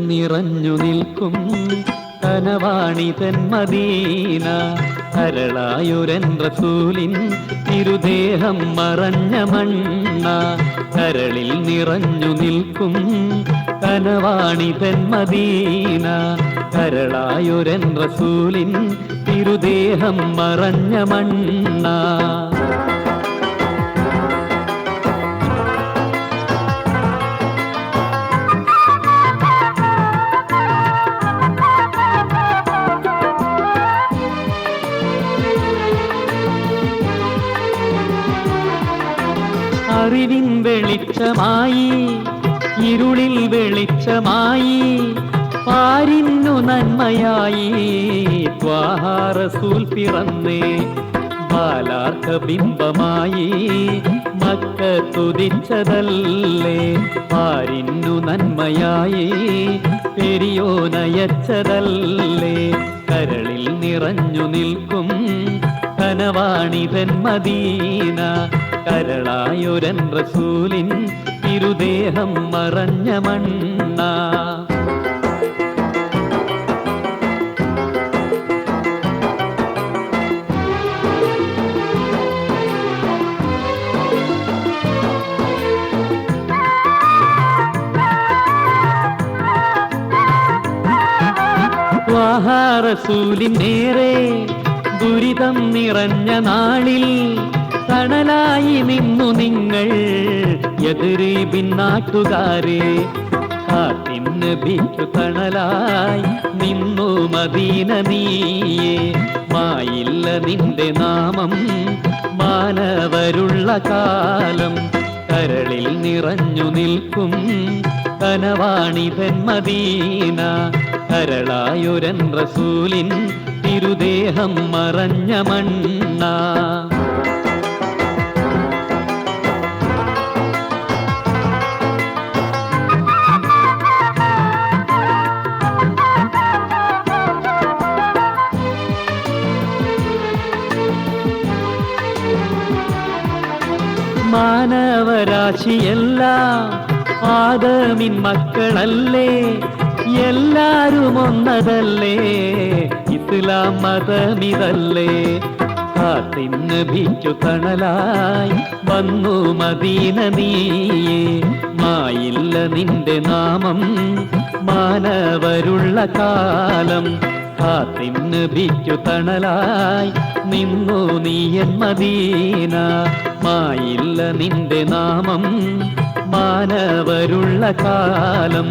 നിറഞ്ഞു നിൽക്കും തനവാണി മദീന കരളായുരൻ റസൂലിൻ തിരുദേഹം മറഞ്ഞ മണ്ണ കരളിൽ നിറഞ്ഞു നിൽക്കും തനവാണി മദീന കരളായുരൻ റസൂലിൻ തിരുദേഹം മറഞ്ഞ മണ്ണ. അറിവിൻ വെളിച്ചമായി ഇരുളിൽ വെളിച്ചമായി പാരിന്നു നന്മയായി ത്വാഹാറസൂൽ പിറന്നേ ബാലാർക്ക ബിംബമായി മക്ക തുതിച്ചതല്ലേ പാരിന്നു നന്മയായി പെരിയോ നയച്ചതല്ലേ കരളിൽ നിറഞ്ഞു നിൽക്കും കനവാണിതൻ മദീന കരളായൊരൻ റസൂലിൻ ഇരുദേഹം മറഞ്ഞ മണ്ണ. വാഹാറസൂലിനേറെ ദുരിതം നിറഞ്ഞ നാളിൽ തണലായി നിന്നു നിങ്ങൾ എതിരീബിൻ നാട്ടുകാരെ കാട്ടിന് ബിറ്റു തണലായി നിന്നു മദീന നീയേ. മായില്ല നിന്റെ നാമം മാനവരുള്ള കാലം. കരളിൽ നിറഞ്ഞു നിൽക്കും കനവാണിതൻ മദീന. കരളായൊരൻ റസൂലിൻ തിരുദേഹം മറഞ്ഞ മണ്ണ. മാനവരാശിയെല്ലാം ആദമിൻ മക്കളല്ലേ എല്ലാരും ഒന്നതല്ലേ ഇസ്ലാം മതമിതല്ലേ. കാത്തിന്ന് ഭിച്ചു തണലായി വന്നു മദീന നീയേ മായില്ല നിന്റെ നാമം മാനവരുള്ള കാലം. കാത്തിന്ന് ഭീച്ചു തണലായി നിന്നു നീയൻ മദീന. മായില്ല നിന്റെ നാമം മാനവരുള്ള കാലം.